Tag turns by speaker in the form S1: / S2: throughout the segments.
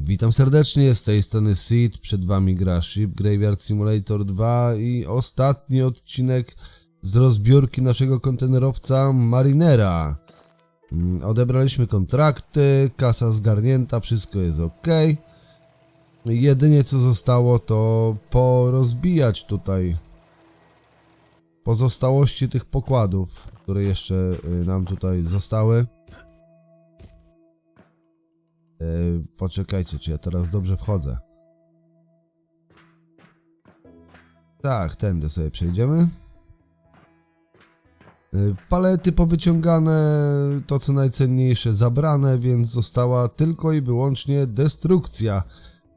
S1: Witam serdecznie, z tej strony Seed, przed wami gra Ship Graveyard Simulator 2 i ostatni odcinek z rozbiórki naszego kontenerowca Marinera. Mm, Odebraliśmy kontrakty, kasa zgarnięta, wszystko jest ok. Jedynie co zostało to porozbijać tutaj pozostałości tych pokładów, które jeszcze y, nam tutaj zostały. E, poczekajcie, czy ja teraz dobrze wchodzę. Tak, tędy sobie przejdziemy. E, Palety powyciągane, to co najcenniejsze zabrane, więc została tylko i wyłącznie destrukcja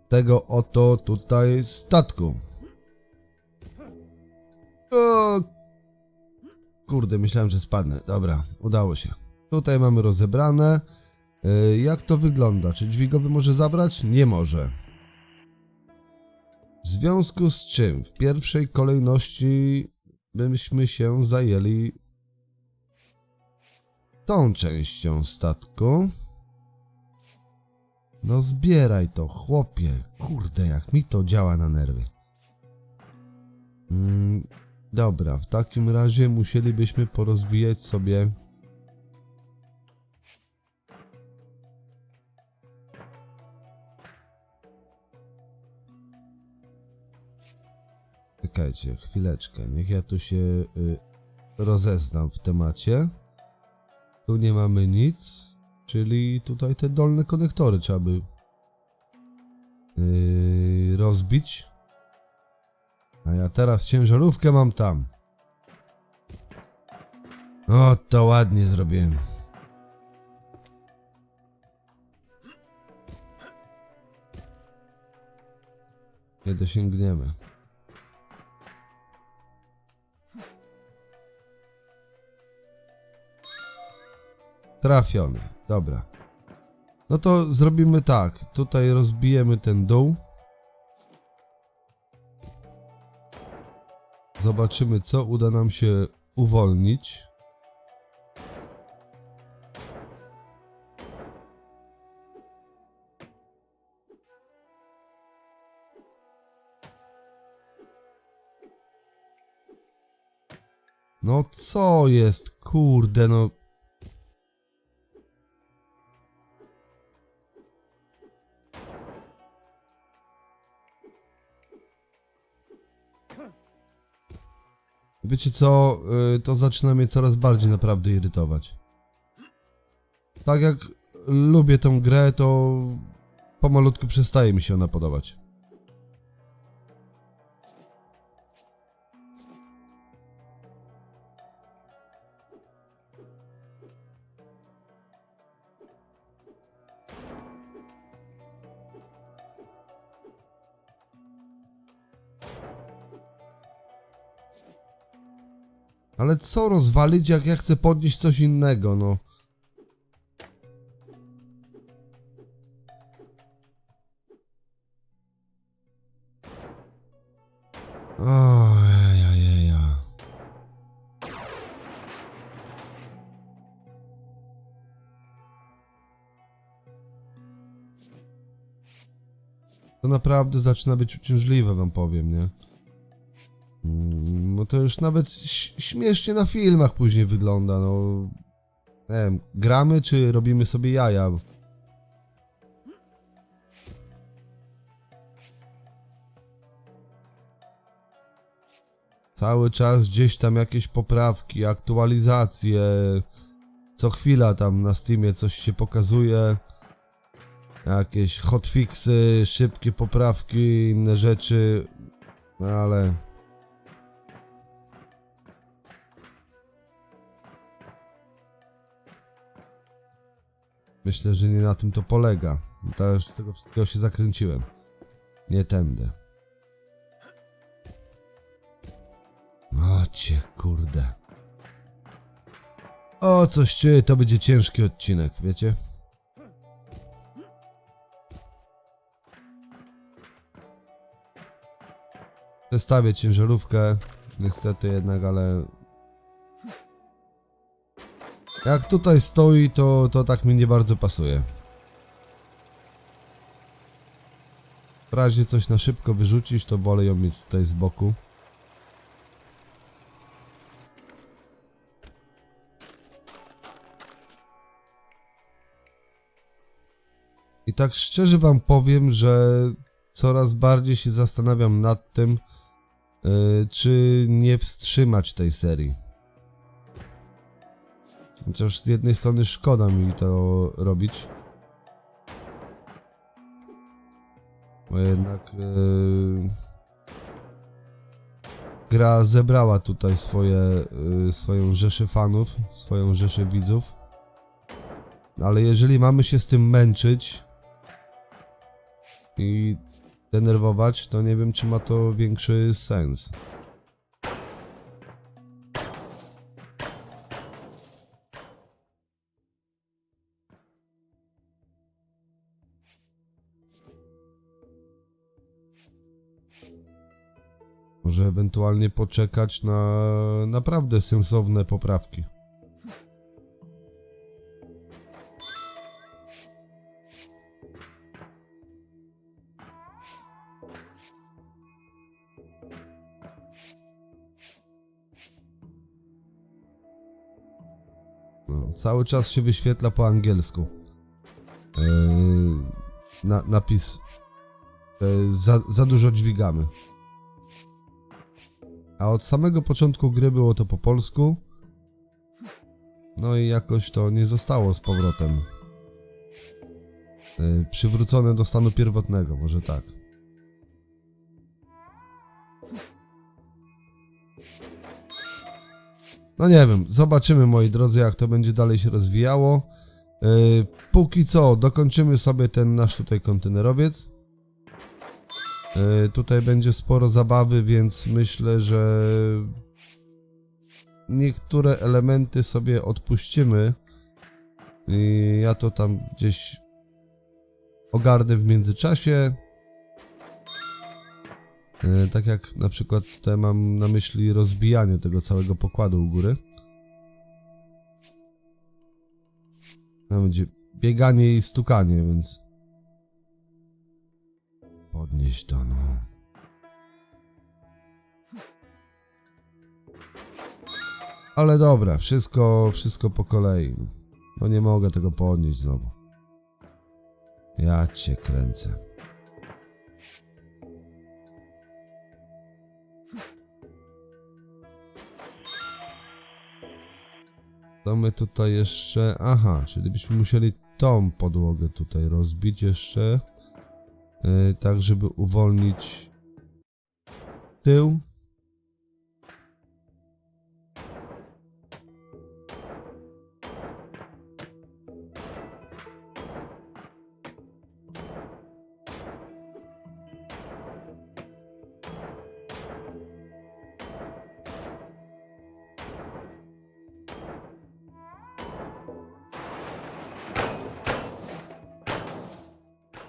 S1: tego oto tutaj statku. O, kurde, myślałem, że spadnę. Dobra, udało się. Tutaj mamy rozebrane. E, Jak to wygląda? Czy dźwigowy może zabrać? Nie może. W związku z czym w pierwszej kolejności byśmy się zajęli tą częścią statku. No zbieraj to, chłopie. Kurde, jak mi to działa na nerwy. Mm, dobra, w takim razie musielibyśmy porozwijać sobie Czekajcie, chwileczkę. Niech ja tu się y, rozeznam w temacie. Tu nie mamy nic, czyli tutaj te dolne konektory trzeba by y, rozbić. A ja teraz ciężarówkę mam tam. O, to ładnie zrobiłem. Nie dosięgniemy. Trafiony. Dobra. No to zrobimy tak. Tutaj rozbijemy ten dół. Zobaczymy, co uda nam się uwolnić. No co jest? Kurde, no. Wiecie co, y, to zaczyna mnie coraz bardziej naprawdę irytować. Tak jak lubię tą grę, to pomalutku przestaje mi się ona podobać. Ale co rozwalić, jak ja chcę podnieść coś innego, no. To naprawdę zaczyna być uciążliwe, wam powiem, nie? No to już nawet śmiesznie na filmach później wygląda, no. Nie wiem, gramy czy robimy sobie jaja? Cały czas gdzieś tam jakieś poprawki, aktualizacje. Co chwila tam na Steamie coś się pokazuje. Jakieś hotfixy, szybkie poprawki, inne rzeczy. No ale Myślę, że nie na tym to polega. Teraz z tego wszystkiego się zakręciłem. Nie tędy. O cię kurde. O, coś czuję, to będzie ciężki odcinek, wiecie? Przestawię ciężarówkę, niestety jednak, ale jak tutaj stoi, to, to tak mi nie bardzo pasuje. razie coś na szybko wyrzucić, to wolę ją mieć tutaj z boku. I tak szczerze wam powiem, że coraz bardziej się zastanawiam nad tym, yy, czy nie wstrzymać tej serii. Chociaż z jednej strony szkoda mi to robić. Bo jednak yy, gra zebrała tutaj swoje, yy, swoją rzeszę fanów, swoją rzeszę widzów. Ale jeżeli mamy się z tym męczyć i denerwować, to nie wiem, czy ma to większy sens. Może ewentualnie poczekać na naprawdę sensowne poprawki. No, cały czas się wyświetla po angielsku. Yy, na, napis yy, za, za dużo dźwigamy. A od samego początku gry było to po polsku. No i jakoś to nie zostało z powrotem. Yy, przywrócone do stanu pierwotnego, może tak. No nie wiem, zobaczymy moi drodzy, jak to będzie dalej się rozwijało. Yy, póki co, dokończymy sobie ten nasz tutaj kontenerowiec. Yy, tutaj będzie sporo zabawy, więc myślę, że niektóre elementy sobie odpuścimy. I ja to tam gdzieś ogarnę w międzyczasie. Yy, tak jak na przykład tutaj mam na myśli rozbijanie tego całego pokładu u góry. Tam będzie bieganie i stukanie, więc podnieść to, no. Ale dobra, wszystko, wszystko po kolei. No nie mogę tego podnieść znowu. Ja cię kręcę. To my tutaj jeszcze... Aha, czyli byśmy musieli tą podłogę tutaj rozbić jeszcze. Yy, tak, żeby uwolnić tył.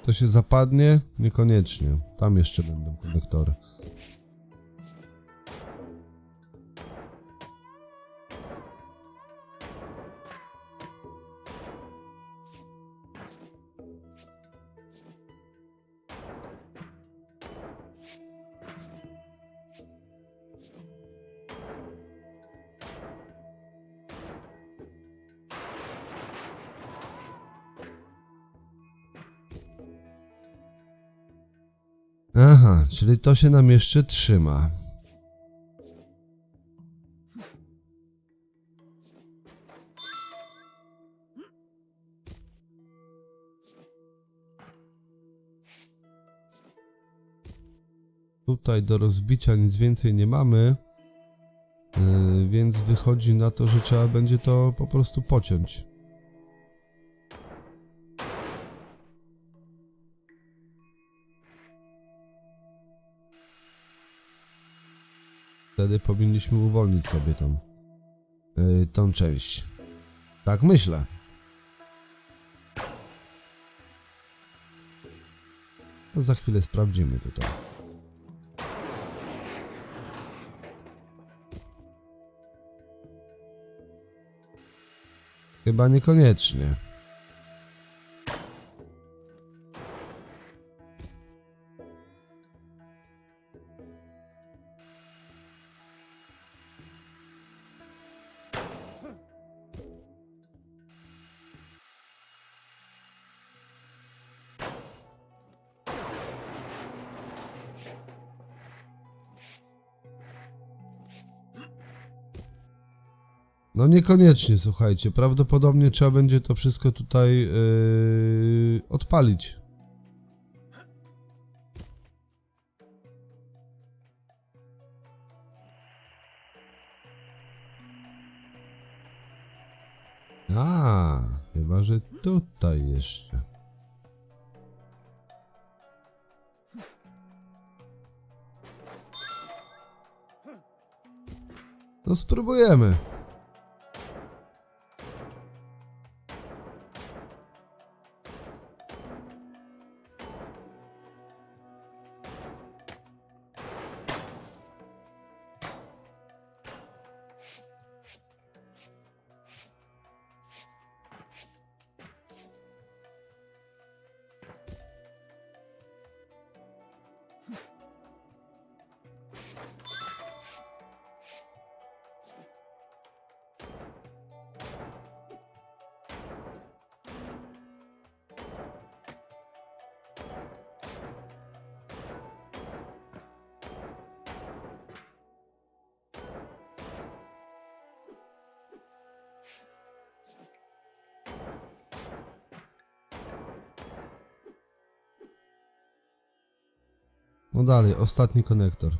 S1: To się zapadnie? Niekoniecznie. Tam jeszcze będą konektory. Aha, czyli to się nam jeszcze trzyma. Tutaj do rozbicia nic więcej nie mamy. Yy, więc wychodzi na to, że trzeba będzie to po prostu pociąć. Wtedy powinniśmy uwolnić sobie tą, yy, tą część. Tak myślę. No za chwilę sprawdzimy tutaj. Chyba niekoniecznie. No niekoniecznie, słuchajcie. Prawdopodobnie trzeba będzie to wszystko tutaj yy, odpalić. A, chyba że tutaj jeszcze. No spróbujemy. No dalej, ostatni konektor.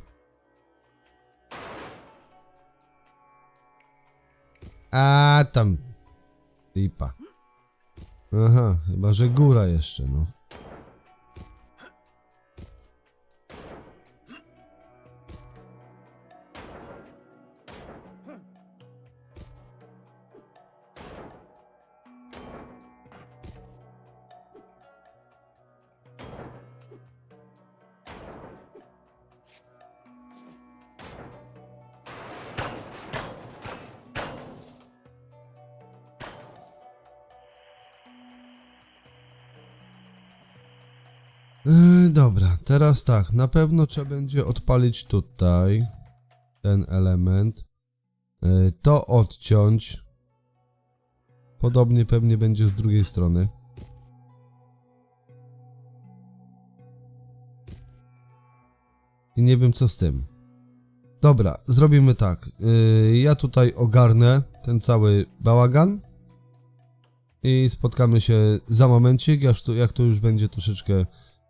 S1: A tam. Lipa. Aha, chyba że góra jeszcze, no. Yy, dobra, teraz tak, na pewno trzeba będzie odpalić tutaj ten element, yy, to odciąć, podobnie pewnie będzie z drugiej strony. I nie wiem co z tym. Dobra, zrobimy tak. Yy, ja tutaj ogarnę ten cały bałagan i spotkamy się za momencik, jak to, jak to już będzie troszeczkę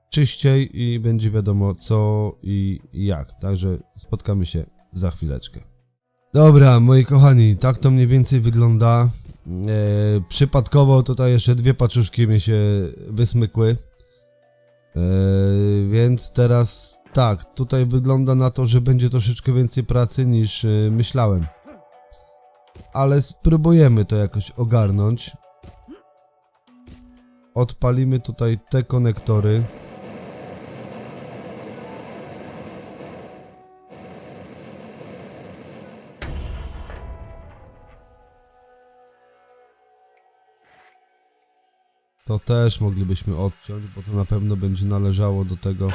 S1: czyściej i będzie wiadomo co i jak. Także spotkamy się za chwileczkę. Dobra, moi kochani, tak to mniej więcej wygląda. E, przypadkowo tutaj jeszcze dwie paczuszki mi się wysmykły. E, więc teraz tak, tutaj wygląda na to, że będzie troszeczkę więcej pracy niż e, myślałem. Ale spróbujemy to jakoś ogarnąć. Odpalimy tutaj te konektory. To też moglibyśmy odciąć, bo to na pewno będzie należało do tego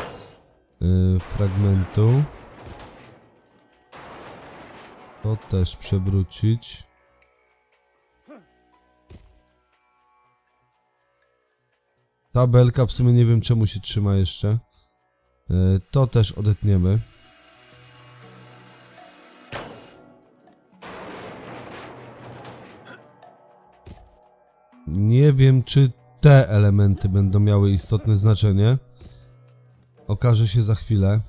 S1: yy, fragmentu. To też przewrócić. Ta belka w sumie nie wiem czemu się trzyma jeszcze. Yy, to też odetniemy. Nie wiem, czy te elementy będą miały istotne znaczenie. Okaże się za chwilę.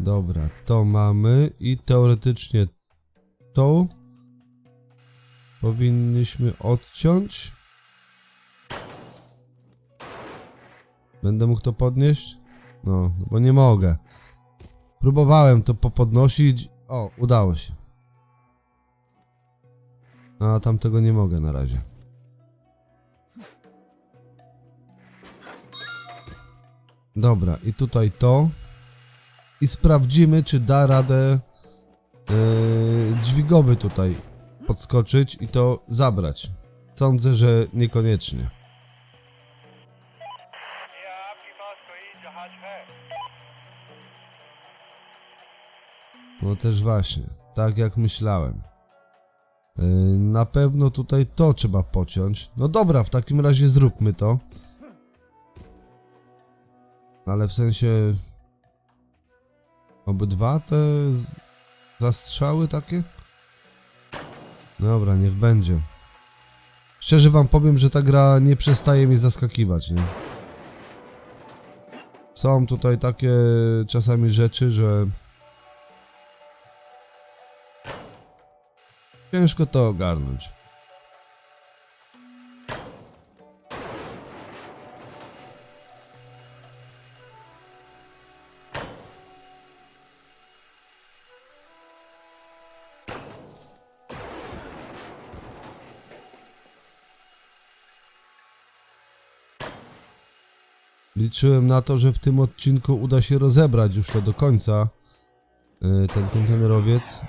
S1: Dobra, to mamy i teoretycznie to powinniśmy odciąć. Będę mógł to podnieść? No, bo nie mogę. Próbowałem to popodnosić. O, udało się. No, a tamtego nie mogę na razie. Dobra, i tutaj to. I sprawdzimy, czy da radę yy, dźwigowy tutaj podskoczyć i to zabrać. Sądzę, że niekoniecznie. No też właśnie, tak jak myślałem. Yy, Na pewno tutaj to trzeba pociąć. No dobra, w takim razie zróbmy to. Ale w sensie... Obydwa te zastrzały takie? Dobra, niech będzie. Szczerze wam powiem, że ta gra nie przestaje mnie zaskakiwać, nie? Są tutaj takie czasami rzeczy, że... Ciężko to ogarnąć. Liczyłem na to, że w tym odcinku uda się rozebrać już to do końca. yy, Ten kontenerowiec.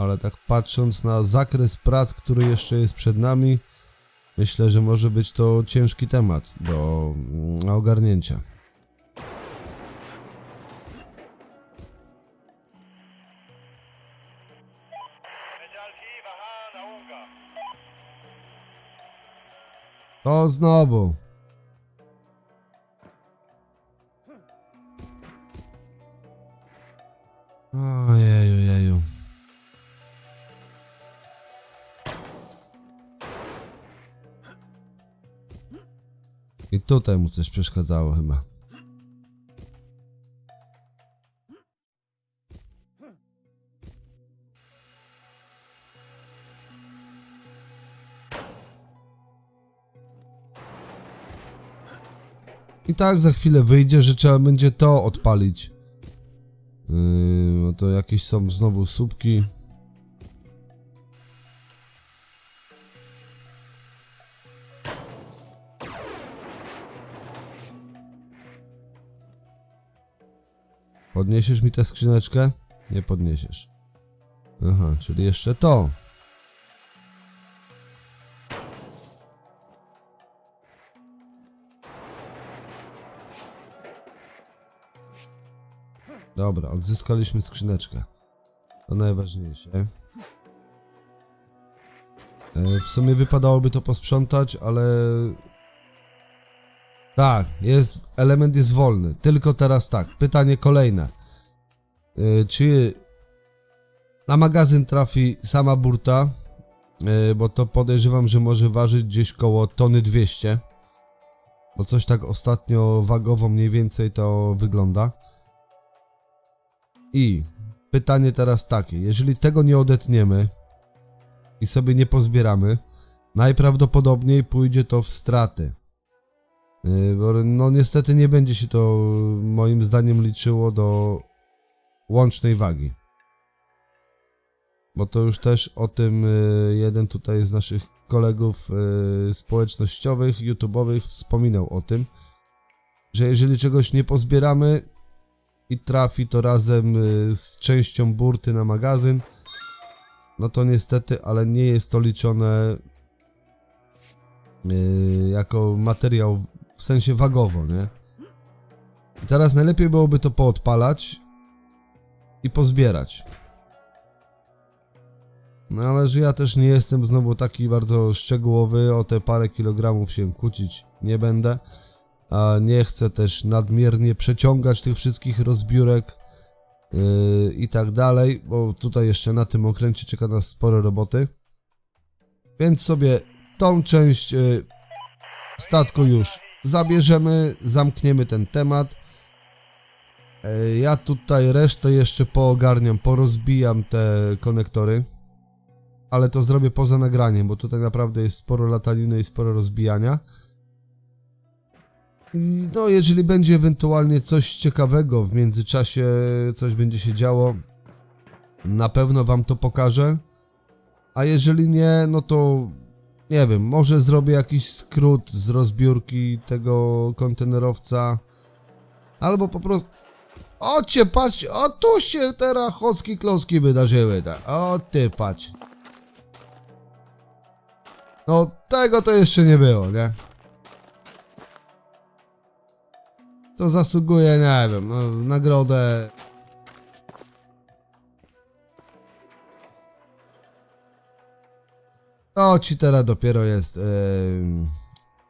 S1: Ale tak patrząc na zakres prac, który jeszcze jest przed nami, myślę, że może być to ciężki temat do mm, ogarnięcia. To znowu. Ojeju, jeju. I tutaj mu coś przeszkadzało chyba. I tak za chwilę wyjdzie, że trzeba będzie to odpalić. Yy, to jakieś są znowu słupki. Podniesiesz mi tę skrzyneczkę? Nie podniesiesz. Aha, czyli jeszcze to. Dobra, odzyskaliśmy skrzyneczkę. To najważniejsze. E, W sumie wypadałoby to posprzątać, ale... Tak, jest, element jest wolny. Tylko teraz tak, pytanie kolejne. E, Czy na magazyn trafi sama burta? E, Bo to podejrzewam, że może ważyć gdzieś koło tony 200. Bo coś tak ostatnio wagowo mniej więcej to wygląda. I pytanie teraz takie, jeżeli tego nie odetniemy i sobie nie pozbieramy, najprawdopodobniej pójdzie to w straty. Yy, Bo no niestety nie będzie się to moim zdaniem liczyło do łącznej wagi. Bo to już też o tym yy, jeden tutaj z naszych kolegów yy, społecznościowych, YouTube'owych wspominał o tym, że jeżeli czegoś nie pozbieramy, i trafi to razem y, z częścią burty na magazyn, no to niestety, ale nie jest to liczone y, jako materiał w sensie wagowo, nie? I teraz najlepiej byłoby to poodpalać i pozbierać. No ale że ja też nie jestem znowu taki bardzo szczegółowy, o te parę kilogramów się kłócić nie będę a nie chcę też nadmiernie przeciągać tych wszystkich rozbiórek yy, i tak dalej, bo tutaj jeszcze na tym okręcie czeka nas sporo roboty. Więc sobie tą część yy, statku już zabierzemy, zamkniemy ten temat. Yy, ja tutaj resztę jeszcze poogarniam, porozbijam te konektory. Ale to zrobię poza nagraniem, bo tutaj naprawdę jest sporo lataniny i sporo rozbijania. No, jeżeli będzie ewentualnie coś ciekawego w międzyczasie, coś będzie się działo, na pewno wam to pokażę. A jeżeli nie, no to nie wiem, może zrobię jakiś skrót z rozbiórki tego kontenerowca, albo po prostu. O cię patrz, o tu się teraz chocki kloski wydarzyły, tak. O ty patrz. No tego to jeszcze nie było, nie? to zasługuje, nie wiem, no, nagrodę. To ci teraz dopiero jest e,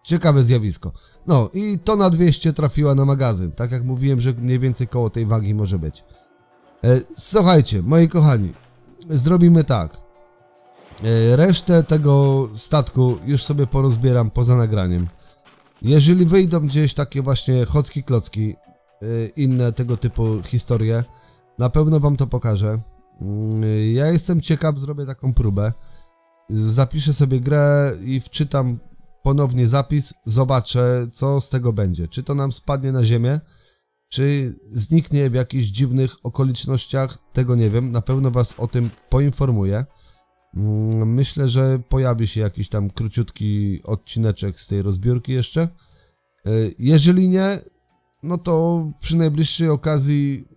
S1: ciekawe zjawisko. No i to na 200 trafiła na magazyn. Tak jak mówiłem, że mniej więcej koło tej wagi może być. E, słuchajcie, moi kochani, zrobimy tak. E, resztę tego statku już sobie porozbieram poza nagraniem. Jeżeli wyjdą gdzieś takie właśnie chocki klocki, e, inne tego typu historie, na pewno wam to pokażę. Mm, Ja jestem ciekaw, zrobię taką próbę. Zapiszę sobie grę i wczytam ponownie zapis, zobaczę co z tego będzie. Czy to nam spadnie na ziemię, czy zniknie w jakichś dziwnych okolicznościach, tego nie wiem. Na pewno was o tym poinformuję. Mm, Myślę, że pojawi się jakiś tam króciutki odcineczek z tej rozbiórki jeszcze. Y, Jeżeli nie, no to przy najbliższej okazji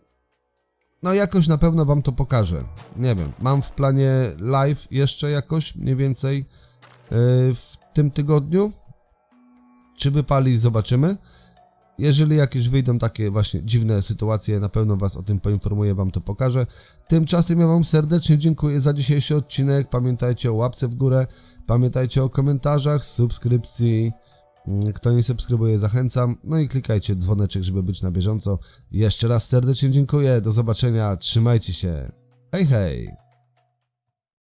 S1: no jakoś na pewno wam to pokażę. Nie wiem, mam w planie live jeszcze jakoś mniej więcej yy, w tym tygodniu. Czy wypali, zobaczymy. Jeżeli jakieś wyjdą takie właśnie dziwne sytuacje, na pewno was o tym poinformuję, wam to pokażę. Tymczasem ja wam serdecznie dziękuję za dzisiejszy odcinek. Pamiętajcie o łapce w górę, pamiętajcie o komentarzach, subskrypcji. Kto nie subskrybuje, zachęcam. No i klikajcie dzwoneczek, żeby być na bieżąco. Jeszcze raz serdecznie dziękuję. Do zobaczenia. Trzymajcie się. Hej, hej.